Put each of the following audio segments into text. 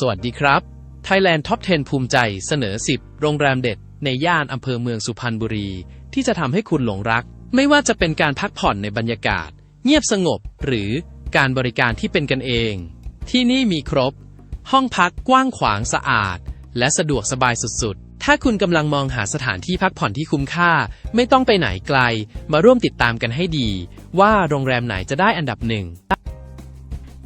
สวัสดีครับ Thailand Top 10 ภูมิใจเสนอ 10 โรงแรมเด็ด ในย่านอำเภอเมืองสุพรรณบุรี ที่จะทำให้คุณหลงรัก ไม่ว่าจะเป็นการพักผ่อนในบรรยากาศ เงียบสงบ หรือการบริการที่เป็นกันเอง ที่นี่มีครบ ห้องพักกว้างขวางสะอาด และสะดวกสบายสุดๆ ถ้าคุณกำลังมองหาสถานที่พักผ่อนที่คุ้มค่า ไม่ต้องไปไหนไกล มาร่วมติดตามกันให้ดี ว่าโรงแรมไหนจะได้อันดับหนึ่ง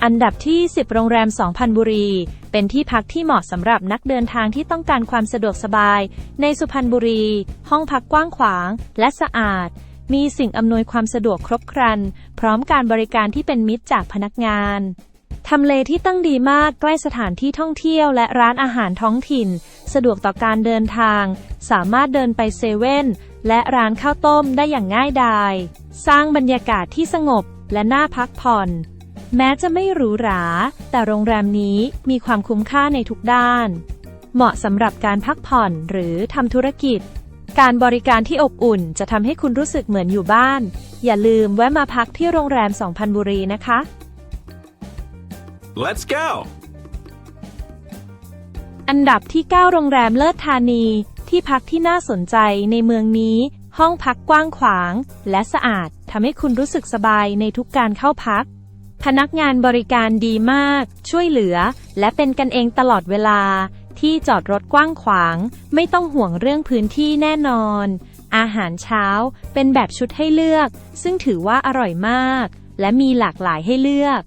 อันดับที่ 10 โรงแรม 2,000 บุรี เป็นที่พักที่เหมาะสำหรับนักเดินทางที่ต้องการความสะดวกสบาย ในสุพรรณบุรี ห้องพักกว้างขวางและสะอาด มีสิ่งอำนวยความสะดวกครบครัน พร้อมการบริการที่เป็นมิตรจากพนักงานทำเลที่ตั้งดีมากใกล้สถานที่ท่องเที่ยวและร้านอาหารท้องถิ่น สะดวกต่อการเดินทาง สามารถเดินไปเซเว่นและร้านข้าวต้มได้อย่างง่ายดาย สร้างบรรยากาศที่สงบและน่าพักผ่อน แม้จะไม่หรูหรา แต่โรงแรมนี้มีความคุ้มค่าในทุกด้าน เหมาะสำหรับการพักผ่อนหรือทำธุรกิจ การบริการที่อบอุ่นจะทำให้คุณรู้สึกเหมือนอยู่บ้าน อย่าลืมแวะมาพักที่โรงแรม2,000บุรีนะคะ Let's go! อันดับที่ 9 โรงแรมเลิศธานี ที่พักที่น่าสนใจในเมืองนี้ ห้องพักกว้างขวาง และสะอาดทำให้คุณรู้สึกสบายในทุกการเข้าพัก พนักงานบริการดีมาก ช่วยเหลือ และเป็นกันเองตลอดเวลา ที่จอดรถกว้างขวาง ไม่ต้องห่วงเรื่องพื้นที่แน่นอน อาหารเช้าเป็นแบบชุดให้เลือก ซึ่งถือว่าอร่อยมาก และมีหลากหลายให้เลือก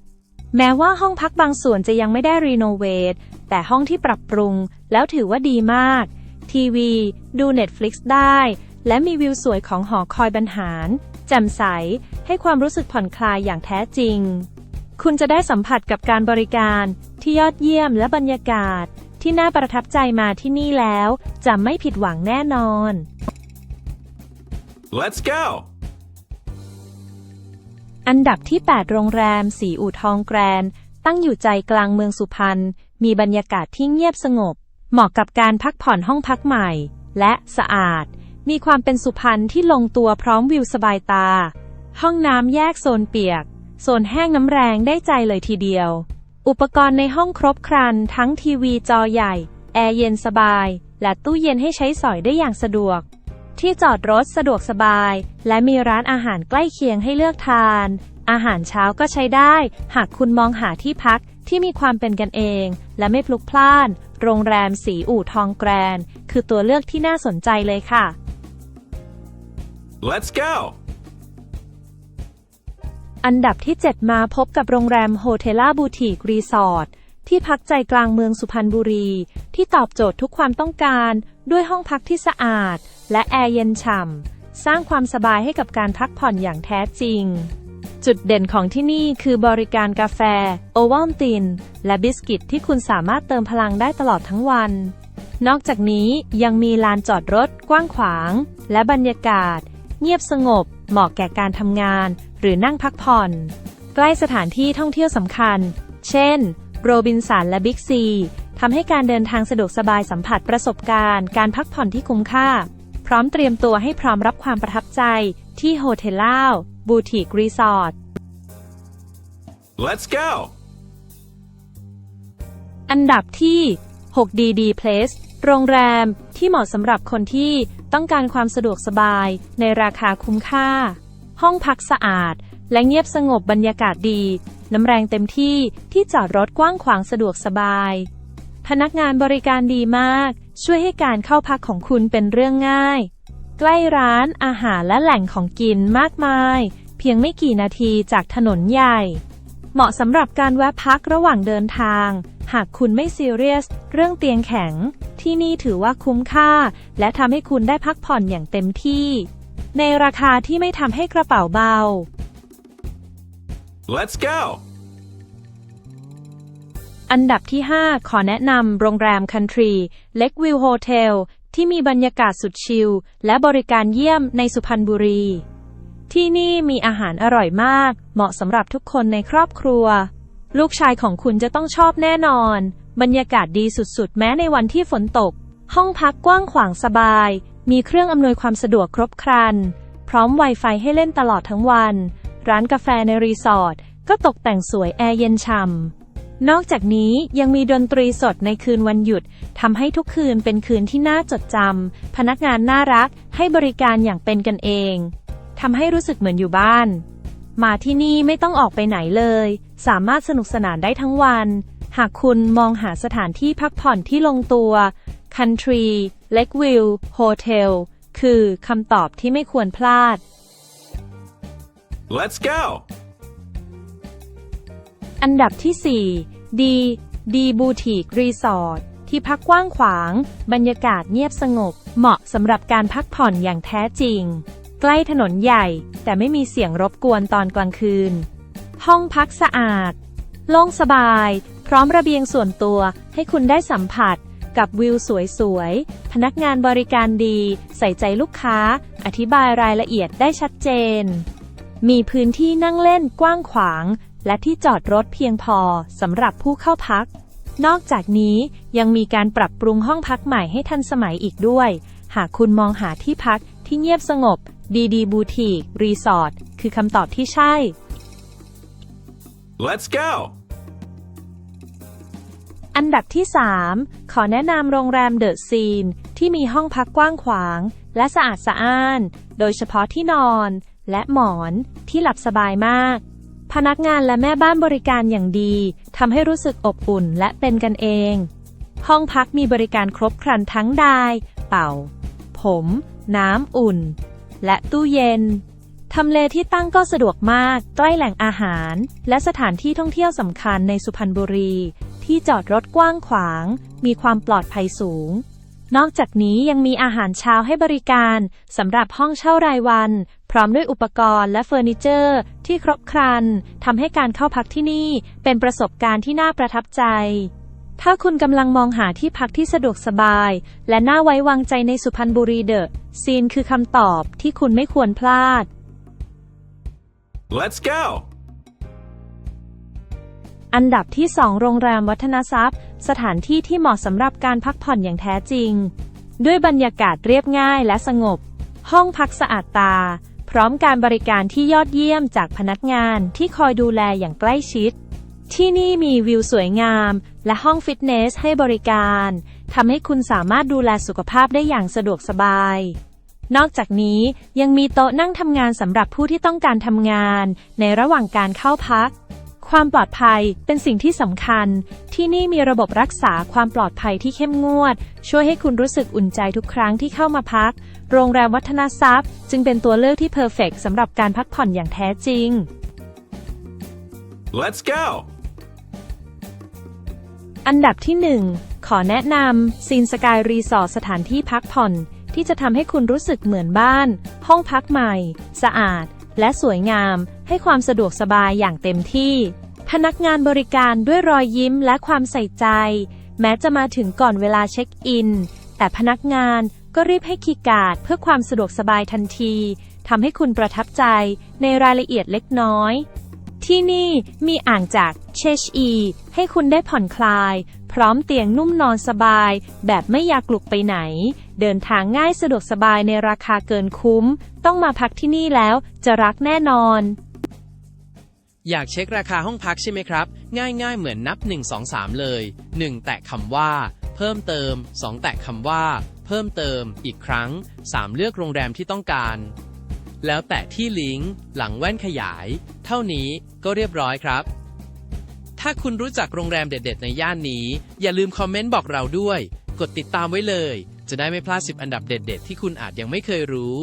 แม้ว่าห้องพักบางส่วนจะยังไม่ได้รีโนเวท แต่ห้องที่ปรับปรุง แล้วถือว่าดีมาก ทีวี ดู Netflix ได้ และมีวิวสวยของหอคอยบรรหารแจ่มใส ให้ความรู้สึกผ่อนคลายอย่างแท้จริง คุณจะได้สัมผัสกับการบริการที่ยอดเยี่ยมและบรรยากาศ ที่น่าประทับใจมาที่นี่แล้ว จะไม่ผิดหวังแน่นอน Let's go! อันดับที่ 8 โรงแรม สีอู่ทองแกรน ตั้งอยู่ใจกลางเมืองสุพรรณ มีบรรยากาศที่เงียบสงบ เหมาะกับการพักผ่อนห้องพักใหม่ และสะอาด มีความเป็นสุพรรณที่ลงตัวพร้อมวิวสบายตา ห้องน้ำแยกโซนเปียก โซนแห้งน้ำแรงได้ใจเลยทีเดียว อุปกรณ์ในห้องครบครัน ทั้งทีวีจอใหญ่ แอร์เย็นสบาย และตู้เย็นให้ใช้สอยได้อย่างสะดวก ที่จอดรถสะดวกสบาย และมีร้านอาหารใกล้เคียงให้เลือกทาน อาหารเช้าก็ใช้ได้ หากคุณมองหาที่พักที่มีความเป็นกันเอง และไม่พลุกพล่าน โรงแรมสีอู่ทองแกรน คือตัวเลือกที่น่าสนใจเลยค่ะ Let's go! อันดับที่ 7 มาพบกับโรงแรมโฮเทล่าบูติกรีสอร์ทที่พักใจกลางเมืองสุพรรณบุรี ที่ตอบโจทย์ทุกความต้องการ ด้วยห้องพักที่สะอาด และแอร์เย็นฉ่ำสร้างความสบายให้กับการพักผ่อนอย่างแท้จริง จุดเด่นของที่นี่คือบริการกาแฟ โอวัลติน และบิสกิตที่คุณสามารถเติมพลังได้ตลอดทั้งวัน นอกจากนี้ยังมีลานจอดรถกว้างขวาง และบรรยากาศ เงียบสงบ เหมาะแก่การทำงาน หรือนั่งพักผ่อน ใกล้สถานที่ท่องเที่ยวสำคัญ เช่น โรบินสันและบิ๊กซีทำให้การเดินทางสะดวกสบายสัมผัสประสบการณ์ การพักผ่อนที่คุ้มค่า พร้อมเตรียมตัวให้พร้อมรับความประทับใจที่โฮเทลล่าบูติกรีสอร์ท Let's go! อันดับที่ 6 DD Place โรงแรมที่เหมาะสำหรับคนที่ ต้องการความสะดวกสบาย ในราคาคุ้มค่า ห้องพักสะอาด และเงียบสงบบรรยากาศดี น้ำแรงเต็มที่ที่จอดรถกว้างขวางสะดวกสบาย พนักงานบริการดีมาก ช่วยให้การเข้าพักของคุณเป็นเรื่องง่าย ใกล้ร้านอาหารและแหล่งของกินมากมาย เพียงไม่กี่นาทีจากถนนใหญ่ เหมาะสำหรับการแวะพักระหว่างเดินทาง หากคุณไม่ซีเรียส เรื่องเตียงแข็ง ที่นี่ถือว่าคุ้มค่า และทำให้คุณได้พักผ่อนอย่างเต็มที่ ในราคาที่ไม่ทำให้กระเป๋าเบา Let's go! อันดับที่ 5 ขอแนะนำโรงแรมคันทรีเล็กวิวโฮเทลที่มีบรรยากาศสุดชิล และบริการเยี่ยมในสุพรรณบุรี ที่นี่มีอาหารอร่อยมาก เหมาะสำหรับทุกคนในครอบครัว ลูกชายของคุณจะต้องชอบแน่นอน บรรยากาศดีสุดๆ แม้ในวันที่ฝนตก ห้องพักกว้างขวางสบาย มีเครื่องอำนวยความสะดวกครบครัน พร้อม Wi-Fi ให้เล่นตลอดทั้งวัน ร้านกาแฟในรีสอร์ทก็ตกแต่งสวยแอร์เย็นฉ่ำนอกจากนี้ยังมีดนตรีสดในคืนวันหยุดทำให้ทุกคืนเป็นคืนที่น่าจดจำพนักงานน่ารักให้บริการอย่างเป็นกันเองทำให้รู้สึกเหมือนอยู่บ้าน มาที่นี่ไม่ต้องออกไปไหนเลย สามารถสนุกสนานได้ทั้งวัน หากคุณมองหาสถานที่พักผ่อนที่ลงตัว Country Lakeview Hotel คือคำตอบที่ไม่ควรพลาด Let's go! อันดับที่ 4 ดี ดีบูติกรีสอร์ทที่พักกว้างขวาง บรรยากาศเงียบสงบ เหมาะสำหรับการพักผ่อนอย่างแท้จริง ใกล้ถนนใหญ่ แต่ไม่มีเสียงรบกวนตอนกลางคืน ห้องพักสะอาด โล่งสบาย พร้อมระเบียงส่วนตัวให้คุณได้สัมผัส กับวิวสวยๆ พนักงานบริการดี ใส่ใจลูกค้า อธิบายรายละเอียดได้ชัดเจน มีพื้นที่นั่งเล่นกว้างขวาง และที่จอดรถเพียงพอสำหรับผู้เข้าพัก นอกจากนี้ยังมีการปรับปรุงห้องพักใหม่ให้ทันสมัยอีกด้วย หากคุณมองหาที่พัก ที่เงียบสงบ ดีดีบูทีกรีสอร์ทคือคำตอบที่ใช่ Let's go! อันดับที่ 3 ขอแนะนำโรงแรมเดอะซีนที่มีห้องพักกว้างขวาง และสะอาดสะอ้าน โดยเฉพาะที่นอน และหมอนที่หลับสบายมาก พนักงานและแม่บ้านบริการอย่างดีทำให้รู้สึกอบอุ่นและเป็นกันเอง ห้องพักมีบริการครบครันทั้งไดาย เป่า ผม น้ำอุ่น และตู้เย็น ทำเลที่ตั้งก็สะดวกมาก ใกล้แหล่งอาหาร และสถานที่ท่องเที่ยวสำคัญในสุพรรณบุรี ที่จอดรถกว้างขวาง มีความปลอดภัยสูง นอกจากนี้ยังมีอาหารเช้าให้บริการสำหรับห้องเช่ารายวัน พร้อมด้วยอุปกรณ์และเฟอร์นิเจอร์ ที่ครบครันทำให้การเข้าพักที่นี่เป็นประสบการณ์ที่น่าประทับใจ ถ้าคุณกำลังมองหาที่พักที่สะดวกสบาย และน่าไว้วางใจในสุพรรณบุรีเดอะซีนคือคำตอบที่คุณไม่ควรพลาด Let's go! อันดับที่ 2 โรงแรมวัฒนทรัพย์ สถานที่ที่เหมาะสำหรับการพักผ่อนอย่างแท้จริง ด้วยบรรยากาศเรียบง่ายและสงบ ห้องพักสะอาดตา พร้อมการบริการที่ยอดเยี่ยมจากพนักงานที่คอยดูแลอย่างใกล้ชิด ที่นี่มีวิวสวยงาม และห้องฟิตเนสให้บริการทำให้คุณสามารถดูแลสุขภาพได้อย่างสะดวกสบาย นอกจากนี้ยังมีโต๊ะนั่งทำงานสำหรับผู้ที่ต้องการทำงาน ในระหว่างการเข้าพัก ความปลอดภัยเป็นสิ่งที่สำคัญ ที่นี่มีระบบรักษาความปลอดภัยที่เข้มงวด ช่วยให้คุณรู้สึกอุ่นใจทุกครั้งที่เข้ามาพัก โรงแรมวัฒนทรัพย์ จึงเป็นตัวเลือกที่เพอร์เฟกสำหรับการพักผ่อนอย่างแท้จริง Let's go! อันดับที่ 1 ขอแนะนำซีนสกายรีสอร์ทสถานที่พักผ่อน ที่จะทำให้คุณรู้สึกเหมือนบ้าน ห้องพักใหม่ สะอาด และสวยงาม ให้ความสะดวกสบายอย่างเต็มที่ พนักงานบริการด้วยรอยยิ้มและความใส่ใจ แม้จะมาถึงก่อนเวลาเช็คอิน แต่พนักงานก็รีบให้คีย์การ์ดเพื่อความสะดวกสบายทันทีทำให้คุณประทับใจในรายละเอียดเล็กน้อย ที่นี่มีอ่างจาก เชชอีให้คุณได้ผ่อนคลาย พร้อมเตียงนุ่มนอนสบาย แบบไม่อยากลุกไปไหน เดินทางง่ายสะดวกสบายในราคาเกินคุ้ม ต้องมาพักที่นี่แล้วจะรักแน่นอน อยากเช็คราคาห้องพักใช่ไหมครับ ง่ายๆ เหมือนนับ 1 2 3 เลย 1 แตะคำว่า เพิ่มเติม 2 แตะคำว่า เพิ่มเติม อีกครั้ง 3 เลือกโรงแรมที่ต้องการ แล้วแตะที่ลิงก์หลังแว่นขยาย เท่านี้ก็เรียบร้อยครับ ถ้าคุณรู้จักโรงแรมเด็ด ๆ ในย่านนี้ อย่าลืมคอมเมนต์บอกเราด้วย กดติดตามไว้เลย จะได้ไม่พลาด 10 อันดับเด็ด ๆ ที่คุณอาจยังไม่เคยรู้